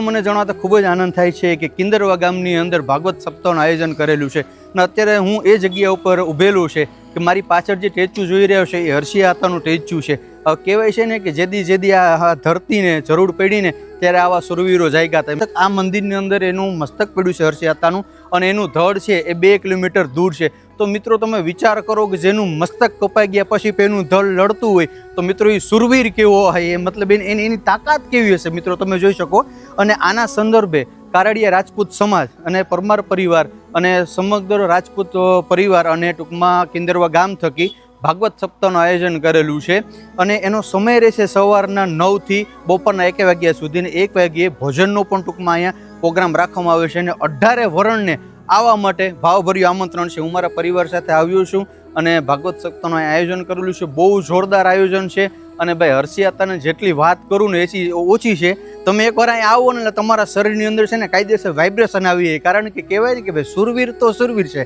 મને જણાવતા ખૂબ જ આનંદ થાય છે કે કિંદરવા ગામની અંદર ભાગવત સપ્તાહનું આયોજન કરેલું છે. અને અત્યારે હું એ જગ્યા ઉપર ઊભેલું છે. કે મારી પાછળ જે ટેચ્યુ જોઈ રહ્યો છે, એ હર્ષિયાતાનું ટેચ્યુ છે. કહેવાય છે ને કે જેદી જેદી આ ધરતીને જરૂર પડીને ત્યારે આવા સુરવીરો જાગ્યા હતા. આ મંદિરની અંદર એનું મસ્તક પડ્યું છે હર્ષિયાતાનું અને એનું ધડ છે એ બે કિલોમીટર દૂર છે. તો મિત્રો તમે વિચાર કરો કે જેનું મસ્તક કપાઈ ગયા પછી પેનું ધડ લડતું હોય, તો મિત્રો એ સુરવીર કેવો હોય? એ મતલબ એની એની એની તાકાત કેવી હશે? મિત્રો તમે જોઈ શકો. અને આના સંદર્ભે કારડિયા રાજપૂત સમાજ અને પરમાર પરિવાર અને સમગ્ર રાજપૂત પરિવાર અને ટૂંકમાં કિંદરવા ગામ થકી ભાગવત સપ્તાહનું આયોજન કરેલું છે. અને એનો સમય રહેશે સવારના નવથી બપોરના એક વાગ્યા સુધી ને એક વાગ્યે ભોજનનો પણ ટૂંકમાં અહીંયા પ્રોગ્રામ રાખવામાં આવે છે અને અઢારે વરણને આવવા માટે ભાવભર્યું આમંત્રણ છે. હું મારા પરિવાર સાથે આવ્યો છું અને ભાગવત સપ્તાહનું આયોજન કરેલું છે. બહુ જોરદાર આયોજન છે. અને ભાઈ હર્ષિયાતાને જેટલી વાત કરું ને એથી ઓછી છે. તમે એકવાર અહીંયા આવો ને એટલે તમારા શરીરની અંદર છે ને કાયદેસર વાઇબ્રેશન આવી જાય. કારણ કે કહેવાય ને કે ભાઈ સુરવીર તો સુરવીર છે.